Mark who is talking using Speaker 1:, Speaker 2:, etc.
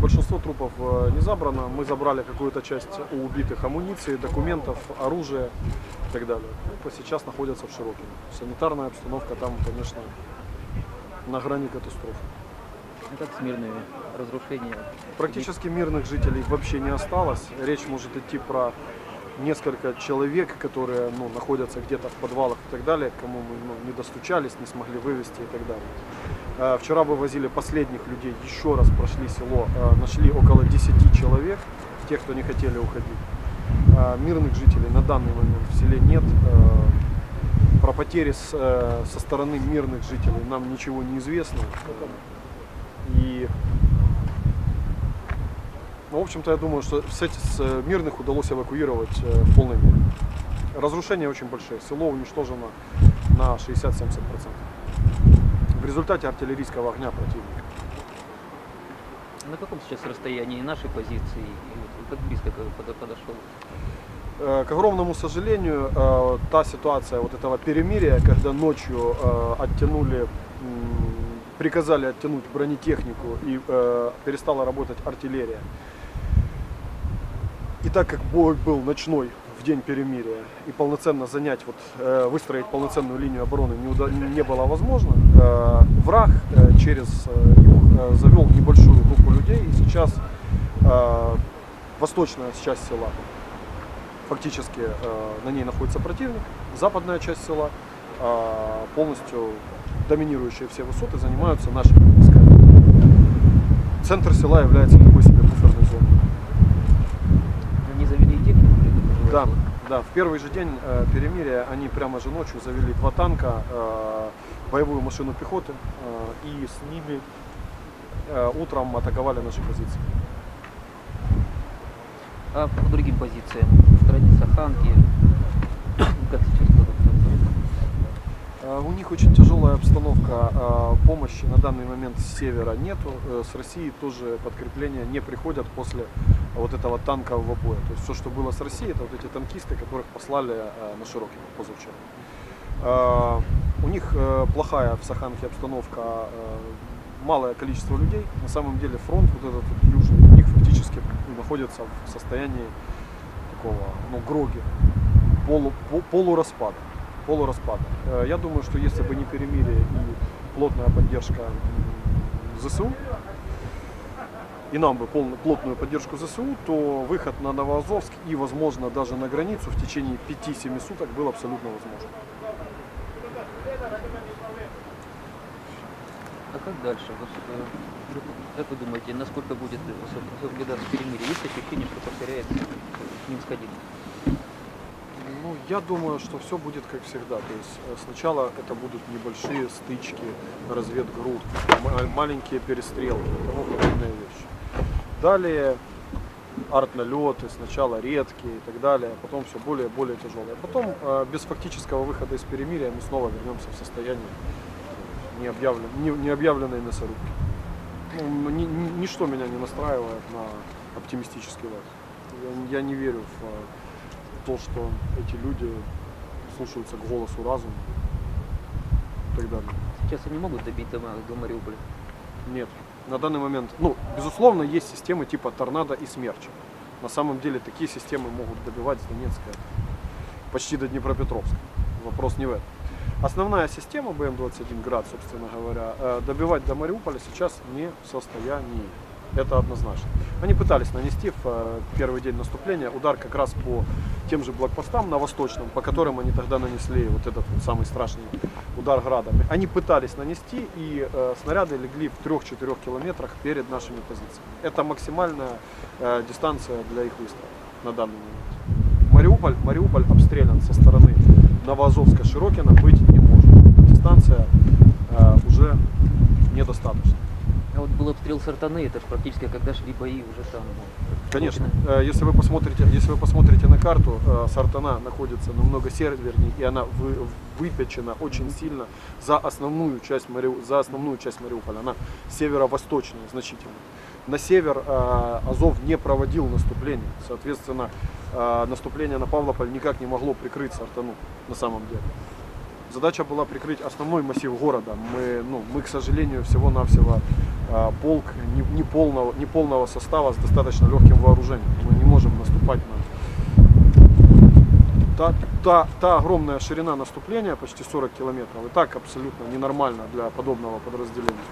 Speaker 1: Большинство трупов э, не забрано. Мы забрали какую-то часть у убитых амуниции, документов, оружия и так далее. Трупы сейчас находятся в Широкине. Санитарная обстановка там, конечно, на грани катастрофы.
Speaker 2: А как с мирными разрушениями?
Speaker 1: Практически мирных жителей вообще не осталось. Речь может идти про несколько человек, которые ну, находятся где-то в подвалах и так далее, кому мы ну, не достучались, не смогли вывести и так далее. Э, Вчера вывозили последних людей, еще раз прошли село, э, нашли около 10 человек, тех, кто не хотели уходить. Э, Мирных жителей на данный момент в селе нет. Про потери со стороны мирных жителей нам ничего не известно. И в общем-то, я думаю, что с, эти- с э, мирных удалось эвакуировать э, в полной мере. Разрушения очень большие. Село уничтожено на 60-70%. В результате артиллерийского огня противника.
Speaker 2: На каком сейчас расстоянии нашей позиции? И как близко подошел?
Speaker 1: Э, К огромному сожалению, та ситуация вот этого перемирия, когда ночью оттянули, приказали оттянуть бронетехнику и э, перестала работать артиллерия. И так как бой был ночной в день перемирия и полноценно занять, вот, э, выстроить полноценную линию обороны не, уда- не было возможно, э, враг э, через э, юг э, завел небольшую группу людей и сейчас э, восточная часть села фактически э, на ней находится противник, западная часть села, э, полностью доминирующие все высоты, занимаются нашими войсками. Центр села является
Speaker 2: это
Speaker 1: Да,
Speaker 2: было?
Speaker 1: да, в первый же день э, перемирия они прямо же ночью завели два танка, э, боевую машину пехоты, э, и с ними э, утром атаковали наши позиции.
Speaker 2: А по другим позициям? В стороне Саханки? Как сейчас
Speaker 1: У них очень тяжелая обстановка, э, помощи на данный момент с севера нету, Э, с России тоже подкрепления не приходят после вот этого танкового боя. То есть все, что было с Россией, это вот эти танкисты, которых послали э, на Широкино позавчера. Э, У них э, плохая в Саханке обстановка, э, малое количество людей. На самом деле фронт вот этот вот южный у них фактически находится в состоянии такого, ну, гроги, полу, по- полураспада полураспада. Э, Я думаю, что если бы не перемирие и плотная поддержка ЗСУ, и нам бы полную, плотную поддержку ЗСУ, то выход на Новоазовск и, возможно, даже на границу в течение 5-7 суток был абсолютно возможен.
Speaker 2: А как дальше? Э, Как вы думаете, насколько будет особ- соблюдаться перемирие? Есть ощущение, что повторяется Минск-1?
Speaker 1: Ну, я думаю, что все будет как всегда. То есть э, сначала это будут небольшие стычки, разведгрупп, ма- маленькие перестрелки и тому подобные вещи. Далее арт-налеты, сначала редкие и так далее, а потом все более и более тяжелое. Потом э, без фактического выхода из перемирия мы снова вернемся в состояние необъявлен, не, необъявленной мясорубки. Ну, ни- ни- ничто меня не настраивает на оптимистический лад. Я, я не верю в э, то, что эти люди слушаются к голосу разума и так далее.
Speaker 2: Сейчас они могут добить до, до Мариуполя?
Speaker 1: Нет. На данный момент, ну, безусловно, есть системы типа торнадо и смерча. На самом деле такие системы могут добивать с Донецка почти до Днепропетровска. Вопрос не в этом. Основная система БМ-21 Град, собственно говоря, э, добивать до Мариуполя сейчас не в состоянии. Это однозначно. Они пытались нанести в э, первый день наступления удар как раз по тем же блокпостам на восточном, по которым они тогда нанесли вот этот вот самый страшный удар градами. Они пытались нанести, и э, снаряды легли в 3-4 километрах перед нашими позициями. Это максимальная э, дистанция для их выстрела на данный момент. Мариуполь, Мариуполь обстрелян со стороны Новоазовска Широкина быть не может. Дистанция э, уже недостаточно.
Speaker 2: Был обстрел Сартаны, это же практически когда шли бои уже там. ну,
Speaker 1: Конечно, э, если вы посмотрите, если вы посмотрите на карту, э, Сартана находится намного севернее, и она вы- выпечена очень сильно за основную часть Мариу- за основную часть Мариуполя. Она северо-восточная значительно. На север э, Азов не проводил наступление, соответственно, наступление на Павлополь никак не могло прикрыть Сартану на самом деле. Задача была прикрыть основной массив города. Мы, ну, мы к сожалению, всего-навсего а, полк не, не полного, не полного состава с достаточно легким вооружением. Мы не можем наступать на та, та, та огромная ширина наступления, почти 40 километров, и так абсолютно ненормально для подобного подразделения.